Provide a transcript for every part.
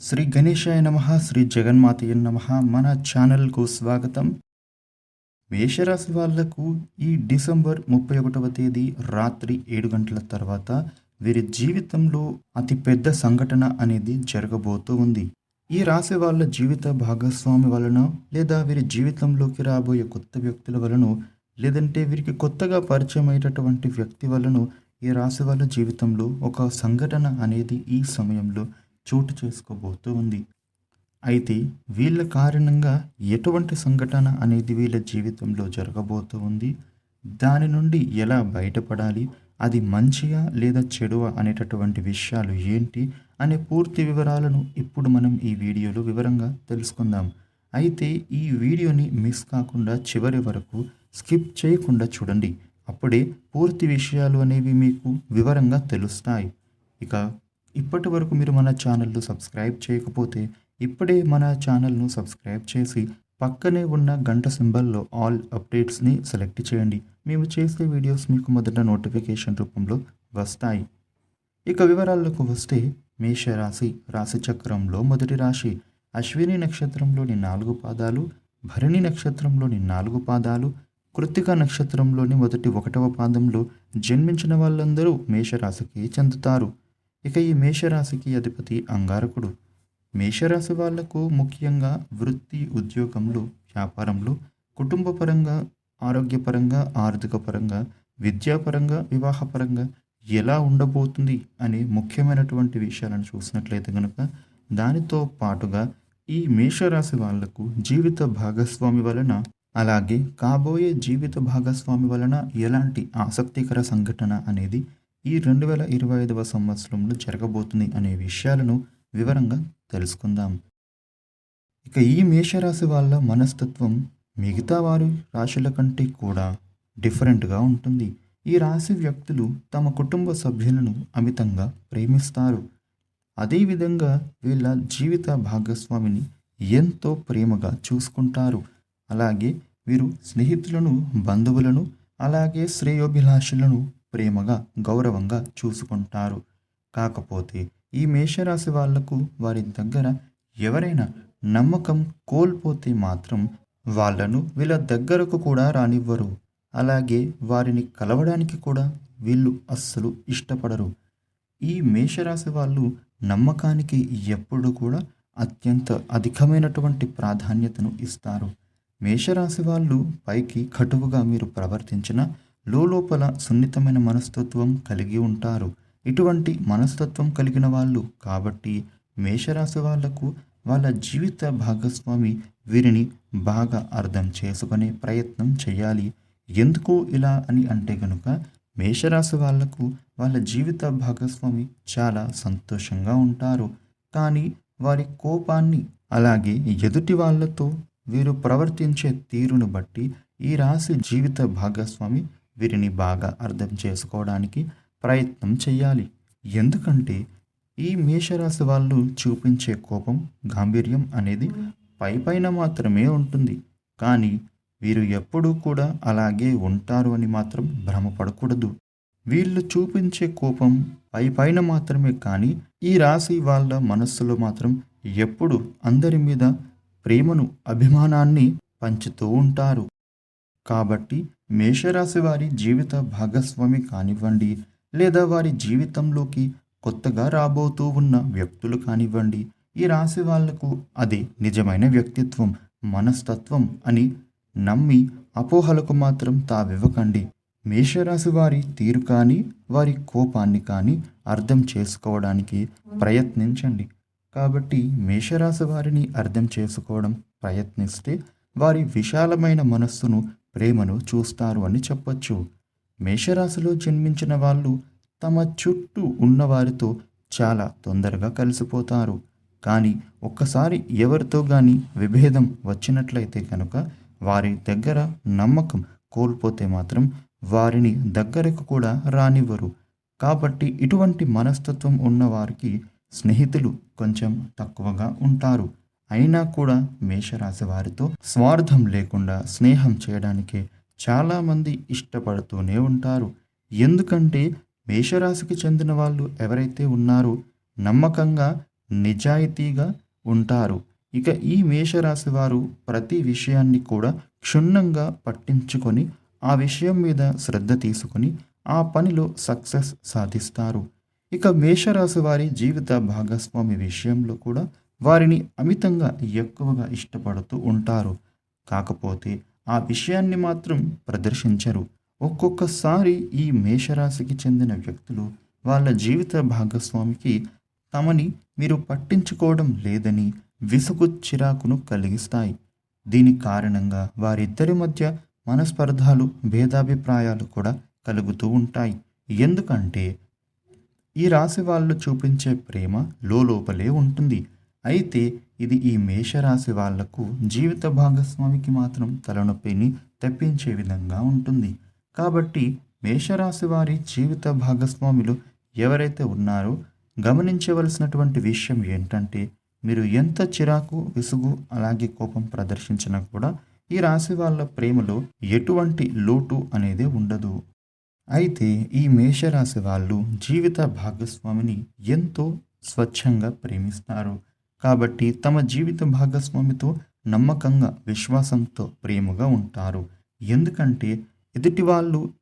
శ్రీ గణేశాయ నమ శ్రీ జగన్మాతయ్య నమ. మన ఛానల్కు స్వాగతం. మేషరాశి వాళ్ళకు ఈ డిసెంబర్ ముప్పై ఒకటవ తేదీ రాత్రి ఏడు గంటల తర్వాత వీరి జీవితంలో అతి పెద్ద సంఘటన అనేది జరగబోతూ ఉంది. ఈ రాశి వాళ్ళ జీవిత భాగస్వామి వలన లేదా వీరి జీవితంలోకి రాబోయే కొత్త వ్యక్తుల వలన లేదంటే వీరికి కొత్తగా పరిచయం అయ్యేటటువంటి వ్యక్తి వలన ఈ రాశి వాళ్ళ జీవితంలో ఒక సంఘటన అనేది ఈ సమయంలో చోటు చేసుకోబోతూ ఉంది. అయితే వీళ్ళ కారణంగా ఎటువంటి సంఘటన అనేది వీళ్ళ జీవితంలో జరగబోతూ ఉంది. దాని నుండి ఎలా బయటపడాలి? అది మంచిగా లేదా చెడువా అనేటటువంటి విషయాలు ఏంటి? అనే పూర్తి వివరాలను ఇప్పుడు మనం ఈ వీడియోలో వివరంగా తెలుసుకుందాం. అయితే ఈ వీడియోని మిస్ కాకుండా చివరి వరకు స్కిప్ చేయకుండా చూడండి. అప్పుడే పూర్తి విషయాలు అనేవి మీకు వివరంగా తెలుస్తాయి. ఇక ఇప్పటి వరకు మీరు మన ఛానల్ను సబ్స్క్రైబ్ చేయకపోతే ఇప్పుడే మన ఛానల్ను సబ్స్క్రైబ్ చేసి పక్కనే ఉన్న గంట సింబల్లో ఆల్ అప్డేట్స్ని సెలెక్ట్ చేయండి. మేము చేసే వీడియోస్ మీకు మొదట నోటిఫికేషన్ రూపంలో వస్తాయి. ఇక వివరాలకు వస్తే మేషరాశి రాశి చక్రంలో మొదటి రాశి అశ్విని నక్షత్రంలోని నాలుగు పాదాలు భరణి నక్షత్రంలోని నాలుగు పాదాలు కృత్తిక నక్షత్రంలోని మొదటి ఒకటవ పాదంలో జన్మించిన వాళ్ళందరూ మేషరాశికి చెందుతారు. ఇక ఈ మేషరాశికి అధిపతి అంగారకుడు. మేషరాశి వాళ్ళకు ముఖ్యంగా వృత్తి ఉద్యోగంలో వ్యాపారంలో కుటుంబపరంగా ఆరోగ్యపరంగా ఆర్థిక పరంగా విద్యాపరంగా వివాహపరంగా ఎలా ఉండబోతుంది అనే ముఖ్యమైనటువంటి విషయాలను చూసినట్లయితే కనుక దానితో పాటుగా ఈ మేషరాశి వాళ్ళకు జీవిత భాగస్వామి వలన అలాగే కాబోయే జీవిత భాగస్వామి వలన ఎలాంటి ఆసక్తికర సంఘటన అనేది ఈ రెండు వేల ఇరవై ఐదవ సంవత్సరంలో జరగబోతుంది అనే విషయాలను వివరంగా తెలుసుకుందాం. ఇక ఈ మేషరాశి వాళ్ళ మనస్తత్వం మిగతా వారి రాశుల కంటే కూడా డిఫరెంట్గా ఉంటుంది. ఈ రాశి వ్యక్తులు తమ కుటుంబ సభ్యులను అమితంగా ప్రేమిస్తారు. అదేవిధంగా వీళ్ళ జీవిత భాగస్వామిని ఎంతో ప్రేమగా చూసుకుంటారు. అలాగే వీరు స్నేహితులను బంధువులను అలాగే శ్రేయోభిలాషులను ప్రేమగా గౌరవంగా చూసుకుంటారు. కాకపోతే ఈ మేషరాశి వాళ్ళకు వారి దగ్గర ఎవరైనా నమ్మకం కోల్పోతే మాత్రం వాళ్ళను వీళ్ళ దగ్గరకు కూడా రానివ్వరు. అలాగే వారిని కలవడానికి కూడా వీళ్ళు అస్సలు ఇష్టపడరు. ఈ మేషరాశి వాళ్ళు నమ్మకానికి ఎప్పుడు కూడా అత్యంత అధికమైనటువంటి ప్రాధాన్యతను ఇస్తారు. మేషరాశి వాళ్ళు పైకి కటువుగా మీరు ప్రవర్తించిన లోపల సున్నితమైన మనస్తత్వం కలిగి ఉంటారు. ఇటువంటి మనస్తత్వం కలిగిన వాళ్ళు కాబట్టి మేషరాశి వాళ్ళకు వాళ్ళ జీవిత భాగస్వామి వీరిని బాగా అర్థం చేసుకునే ప్రయత్నం చేయాలి. ఎందుకు ఇలా అని అంటే కనుక మేషరాశి వాళ్ళకు వాళ్ళ జీవిత భాగస్వామి చాలా సంతోషంగా ఉంటారు. కానీ వారి కోపాన్ని అలాగే ఎదుటి వాళ్ళతో వీరు ప్రవర్తించే తీరును బట్టి ఈ రాశి జీవిత భాగస్వామి వీరిని బాగా అర్థం చేసుకోవడానికి ప్రయత్నం చేయాలి ఎందుకంటే ఈ మేషరాశి వాళ్ళు చూపించే కోపం గాంభీర్యం అనేది పై పైన మాత్రమే ఉంటుంది. కానీ వీరు ఎప్పుడూ కూడా అలాగే ఉంటారు అని మాత్రం భ్రమపడకూడదు. వీళ్ళు చూపించే కోపం పై పైన మాత్రమే కానీ ఈ రాశి వాళ్ళ మనస్సులో మాత్రం ఎప్పుడు అందరి మీద ప్రేమను అభిమానాన్ని పంచుతూ ఉంటారు. కాబట్టి మేషరాశి వారి జీవిత భాగస్వామి కానివ్వండి లేదా వారి జీవితంలోకి కొత్తగా రాబోతూ ఉన్న వ్యక్తులు కానివ్వండి ఈ రాశి వాళ్ళకు అది నిజమైన వ్యక్తిత్వం మనస్తత్వం అని నమ్మి అపోహలకు మాత్రం తావివ్వకండి. మేషరాశి వారి తీరు కానీ వారి కోపాన్ని కానీ అర్థం చేసుకోవడానికి ప్రయత్నించండి. కాబట్టి మేషరాశి వారిని అర్థం చేసుకోవడం ప్రయత్నిస్తే వారి విశాలమైన మనస్సును ప్రేమను చూస్తారు అని చెప్పొచ్చు. మేషరాశిలో జన్మించిన వాళ్ళు తమ చుట్టూ ఉన్నవారితో చాలా తొందరగా కలిసిపోతారు. కానీ ఒక్కసారి ఎవరితో కానీ విభేదం వచ్చినట్లయితే కనుక వారి దగ్గర నమ్మకం కోల్పోతే మాత్రం వారిని దగ్గరకు కూడా రానివ్వరు. కాబట్టి ఇటువంటి మనస్తత్వం ఉన్నవారికి స్నేహితులు కొంచెం తక్కువగా ఉంటారు. అయినా కూడా మేషరాశి వారితో స్వార్థం లేకుండా స్నేహం చేయడానికే చాలామంది ఇష్టపడుతూనే ఉంటారు. ఎందుకంటే మేషరాశికి చెందిన వాళ్ళు ఎవరైతే ఉన్నారో నమ్మకంగా నిజాయితీగా ఉంటారు. ఇక ఈ మేషరాశి వారు ప్రతి విషయాన్ని కూడా క్షుణ్ణంగా పట్టించుకొని ఆ విషయం మీద శ్రద్ధ తీసుకొని ఆ పనిలో సక్సెస్ సాధిస్తారు. ఇక మేషరాశి వారి జీవిత భాగస్వామి విషయంలో కూడా వారిని అమితంగా ఎక్కువగా ఇష్టపడుతూ ఉంటారు. కాకపోతే ఆ విషయాన్ని మాత్రం ప్రదర్శించరు. ఒక్కొక్కసారి ఈ మేషరాశికి చెందిన వ్యక్తులు వాళ్ళ జీవిత భాగస్వామికి తమని మీరు పట్టించుకోవడం లేదని విసుగు చిరాకును కలిగిస్తాయి. దీని కారణంగా వారిద్దరి మధ్య మనస్పర్ధాలు భేదాభిప్రాయాలు కూడా కలుగుతూ ఉంటాయి. ఎందుకంటే ఈ రాశి వాళ్ళు చూపించే ప్రేమ లోపలే ఉంటుంది. అయితే ఇది ఈ మేషరాశి వాళ్ళకు జీవిత భాగస్వామికి మాత్రం తలనొప్పిని తెప్పించే విధంగా ఉంటుంది. కాబట్టి మేషరాశి వారి జీవిత భాగస్వాములు ఎవరైతే ఉన్నారో గమనించవలసినటువంటి విషయం ఏంటంటే మీరు ఎంత చిరాకు విసుగు అలాగే కోపం ప్రదర్శించినా కూడా ఈ రాశి వాళ్ళ ప్రేమలో ఎటువంటి లోటు అనేది ఉండదు. అయితే ఈ మేషరాశి వాళ్ళు జీవిత భాగస్వామిని ఎంతో స్వచ్ఛంగా ప్రేమిస్తారు. కాబట్టి తమ జీవిత భాగస్వామితో నమ్మకంగా విశ్వాసంతో ప్రేమగా ఉంటారు. ఎందుకంటే ఎదుటి వాళ్ళు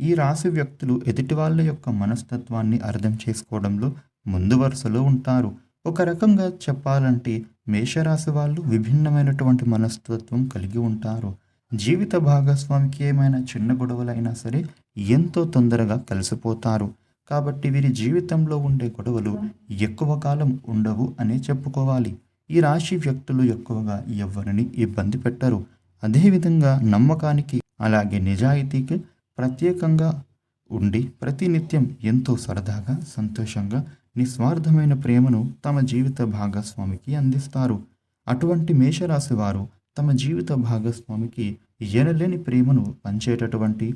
ఈ రాశి వ్యక్తులు ఎదుటి వాళ్ళ యొక్క మనస్తత్వాన్ని అర్థం చేసుకోవడంలో ముందు వరుసలో ఉంటారు. ఒక రకంగా చెప్పాలంటే మేషరాశి వాళ్ళు విభిన్నమైనటువంటి మనస్తత్వం కలిగి ఉంటారు. జీవిత భాగస్వామికి ఏమైనా చిన్న గొడవలైనా సరే ఎంతో తొందరగా కలిసిపోతారు. కాబట్టి వీరి జీవితంలో ఉండే గొడవలు ఎక్కువ కాలం ఉండవు అనే చెప్పుకోవాలి. ఈ రాశి వ్యక్తులు ఎక్కువగా ఎవరిని ఇబ్బంది పెట్టరు. అదేవిధంగా నమ్మకానికి అలాగే నిజాయితీకి ప్రత్యేకంగా ఉండి ప్రతినిత్యం ఎంతో సరదాగా సంతోషంగా నిస్వార్థమైన ప్రేమను తమ జీవిత భాగస్వామికి అందిస్తారు. అటువంటి మేషరాశి వారు తమ జీవిత భాగస్వామికి ఎనలేని ప్రేమను పంచేటటువంటి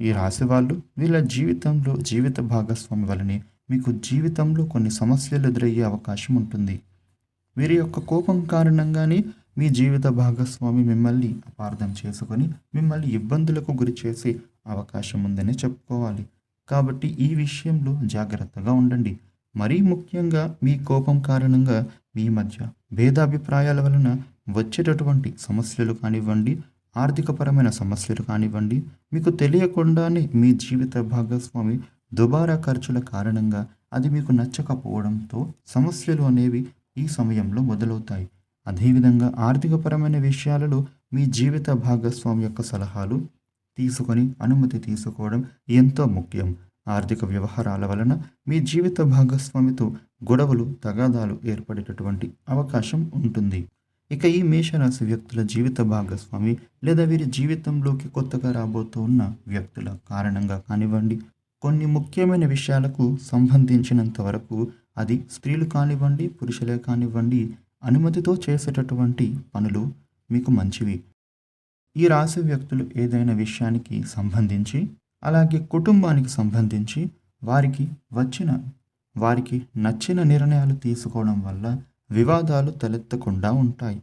ఈ రాశి వాళ్ళు వీళ్ళ జీవితంలో జీవిత భాగస్వామి వలనే మీకు జీవితంలో కొన్ని సమస్యలు ఎదురయ్యే అవకాశం ఉంటుంది. వీరి యొక్క కోపం కారణంగానే మీ జీవిత భాగస్వామి మిమ్మల్ని అపార్థం చేసుకొని మిమ్మల్ని ఇబ్బందులకు గురి చేసే అవకాశం ఉందని చెప్పుకోవాలి. కాబట్టి ఈ విషయంలో జాగ్రత్తగా ఉండండి. మరీ ముఖ్యంగా మీ కోపం కారణంగా మీ మధ్య భేదాభిప్రాయాల వలన వచ్చేటటువంటి సమస్యలు కానివ్వండి ఆర్థికపరమైన సమస్యలు కానివ్వండి మీకు తెలియకుండానే మీ జీవిత భాగస్వామి దుబారా ఖర్చుల కారణంగా అది మీకు నచ్చకపోవడంతో సమస్యలు అనేవి ఈ సమయంలో మొదలవుతాయి. అదేవిధంగా ఆర్థికపరమైన విషయాలలో మీ జీవిత భాగస్వామి యొక్క సలహాలు తీసుకొని అనుమతి తీసుకోవడం ఎంతో ముఖ్యం. ఆర్థిక వ్యవహారాల వలన మీ జీవిత భాగస్వామితో గొడవలు తగాదాలు ఏర్పడేటటువంటి అవకాశం ఉంటుంది. ఇక ఈ మేషరాశి వ్యక్తుల జీవిత భాగస్వామి లేదా వీరి జీవితంలోకి కొత్తగా రాబోతూ ఉన్న వ్యక్తుల కారణంగా కానివ్వండి. కొన్ని ముఖ్యమైన విషయాలకు సంబంధించినంత వరకు అది స్త్రీలు కానివ్వండి పురుషులే కానివ్వండి అనుమతితో చేసేటటువంటి పనులు మీకు మంచివి. ఈ రాశి వ్యక్తులు ఏదైనా విషయానికి సంబంధించి అలాగే కుటుంబానికి సంబంధించి వారికి వచ్చిన వారికి నచ్చిన నిర్ణయాలు తీసుకోవడం వల్ల వివాదాలు తలెత్తకుండా ఉంటాయి.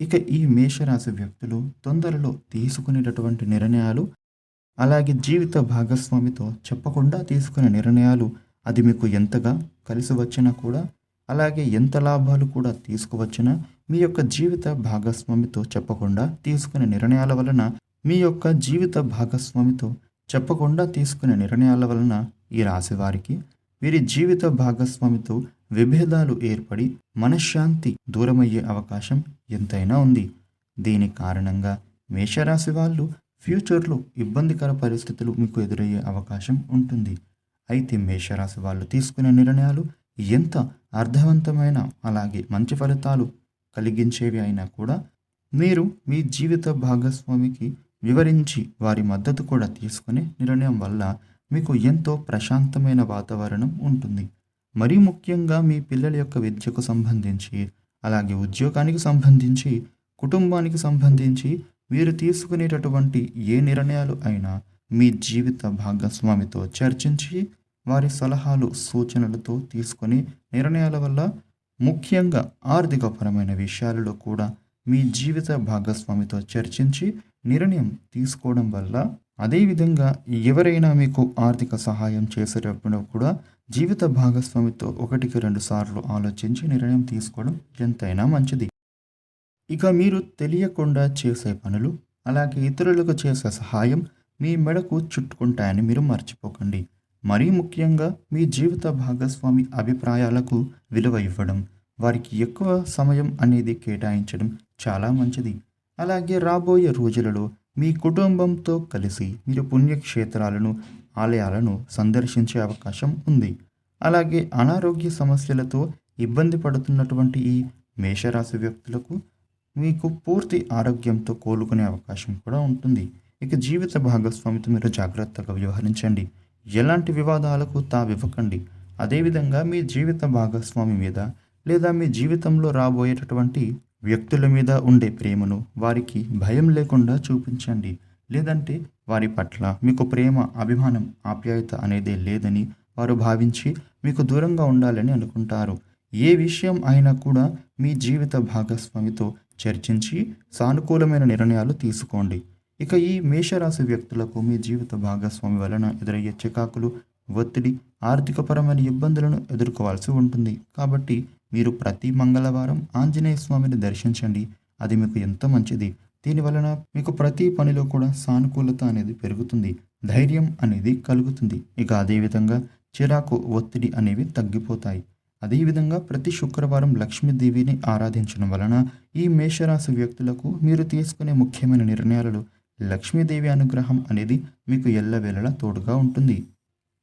ఇక ఈ మేషరాశి వ్యక్తులు తొందరలో తీసుకునేటటువంటి నిర్ణయాలు అలాగే జీవిత భాగస్వామితో చెప్పకుండా తీసుకునే నిర్ణయాలు అది మీకు ఎంతగా కలిసి వచ్చినా కూడా అలాగే ఎంత లాభాలు కూడా తీసుకువచ్చినా మీ యొక్క జీవిత భాగస్వామితో చెప్పకుండా తీసుకునే నిర్ణయాల వలన మీ యొక్క జీవిత భాగస్వామితో చెప్పకుండా తీసుకునే నిర్ణయాల వలన ఈ రాశి వారికి వీరి జీవిత భాగస్వామితో విభేదాలు ఏర్పడి మనశ్శాంతి దూరమయ్యే అవకాశం ఎంతైనా ఉంది. దీని కారణంగా మేషరాశి వాళ్ళు ఫ్యూచర్లో ఇబ్బందికర పరిస్థితులు మీకు ఎదురయ్యే అవకాశం ఉంటుంది. అయితే మేషరాశి వాళ్ళు తీసుకునే నిర్ణయాలు ఎంత అర్థవంతమైన అలాగే మంచి ఫలితాలు కలిగించేవి అయినా కూడా మీరు మీ జీవిత భాగస్వామికి వివరించి వారి మద్దతు కూడా తీసుకునే నిర్ణయం వల్ల మీకు ఎంతో ప్రశాంతమైన వాతావరణం ఉంటుంది. మరీ ముఖ్యంగా మీ పిల్లల యొక్క విద్యకు సంబంధించి అలాగే ఉద్యోగానికి సంబంధించి కుటుంబానికి సంబంధించి మీరు తీసుకునేటటువంటి ఏ నిర్ణయాలు అయినా మీ జీవిత భాగస్వామితో చర్చించి వారి సలహాలు సూచనలతో తీసుకొని నిర్ణయాల వల్ల ముఖ్యంగా ఆర్థికపరమైన విషయాలలో కూడా మీ జీవిత భాగస్వామితో చర్చించి నిర్ణయం తీసుకోవడం వల్ల అదేవిధంగా ఎవరైనా మీకు ఆర్థిక సహాయం చేసేటప్పుడు కూడా జీవిత భాగస్వామితో ఒకటికి రెండు సార్లు ఆలోచించి నిర్ణయం తీసుకోవడం ఎంతైనా మంచిది. ఇక మీరు తెలియకుండా చేసే పనులు అలాగే ఇతరులకు చేసే సహాయం మీ మెడకు చుట్టుకుంటాయని మీరు మర్చిపోకండి. మరీ ముఖ్యంగా మీ జీవిత భాగస్వామి అభిప్రాయాలకు విలువ ఇవ్వడం వారికి ఎక్కువ సమయం అనేది కేటాయించడం చాలా మంచిది. అలాగే రాబోయే రోజులలో మీ కుటుంబంతో కలిసి మీరు పుణ్యక్షేత్రాలను ఆలయాలను సందర్శించే అవకాశం ఉంది. అలాగే అనారోగ్య సమస్యలతో ఇబ్బంది పడుతున్నటువంటి ఈ మేషరాశి వ్యక్తులకు మీకు పూర్తి ఆరోగ్యంతో కోలుకునే అవకాశం కూడా ఉంటుంది. ఇక జీవిత భాగస్వామితో మీరు జాగ్రత్తగా వ్యవహరించండి. ఎలాంటి వివాదాలకు తావివ్వకండి. అదేవిధంగా మీ జీవిత భాగస్వామి మీద లేదా మీ జీవితంలో రాబోయేటటువంటి వ్యక్తుల మీద ఉండే ప్రేమను వారికి భయం లేకుండా చూపించండి. లేదంటే వారి పట్ల మీకు ప్రేమ అభిమానం ఆప్యాయత అనేది లేదని వారు భావించి మీకు దూరంగా ఉండాలని అనుకుంటారు. ఏ విషయం అయినా కూడా మీ జీవిత భాగస్వామితో చర్చించి సానుకూలమైన నిర్ణయాలు తీసుకోండి. ఇక ఈ మేషరాశి వ్యక్తులకు మీ జీవిత భాగస్వామి వలన ఎదురయ్యే చికాకులు ఒత్తిడి ఆర్థికపరమైన ఇబ్బందులను ఎదుర్కోవాల్సి ఉంటుంది. కాబట్టి మీరు ప్రతి మంగళవారం ఆంజనేయ స్వామిని దర్శించండి. అది మీకు ఎంతో మంచిది. దీని వలన మీకు ప్రతి పనిలో కూడా సానుకూలత అనేది పెరుగుతుంది. ధైర్యం అనేది కలుగుతుంది. ఇక అదేవిధంగా చిరాకు ఒత్తిడి అనేవి తగ్గిపోతాయి. అదేవిధంగా ప్రతి శుక్రవారం లక్ష్మీదేవిని ఆరాధించడం వలన ఈ మేషరాశి వ్యక్తులకు మీరు తీసుకునే ముఖ్యమైన నిర్ణయాలలో లక్ష్మీదేవి అనుగ్రహం అనేది మీకు ఎల్లవేళలా తోడుగా ఉంటుంది.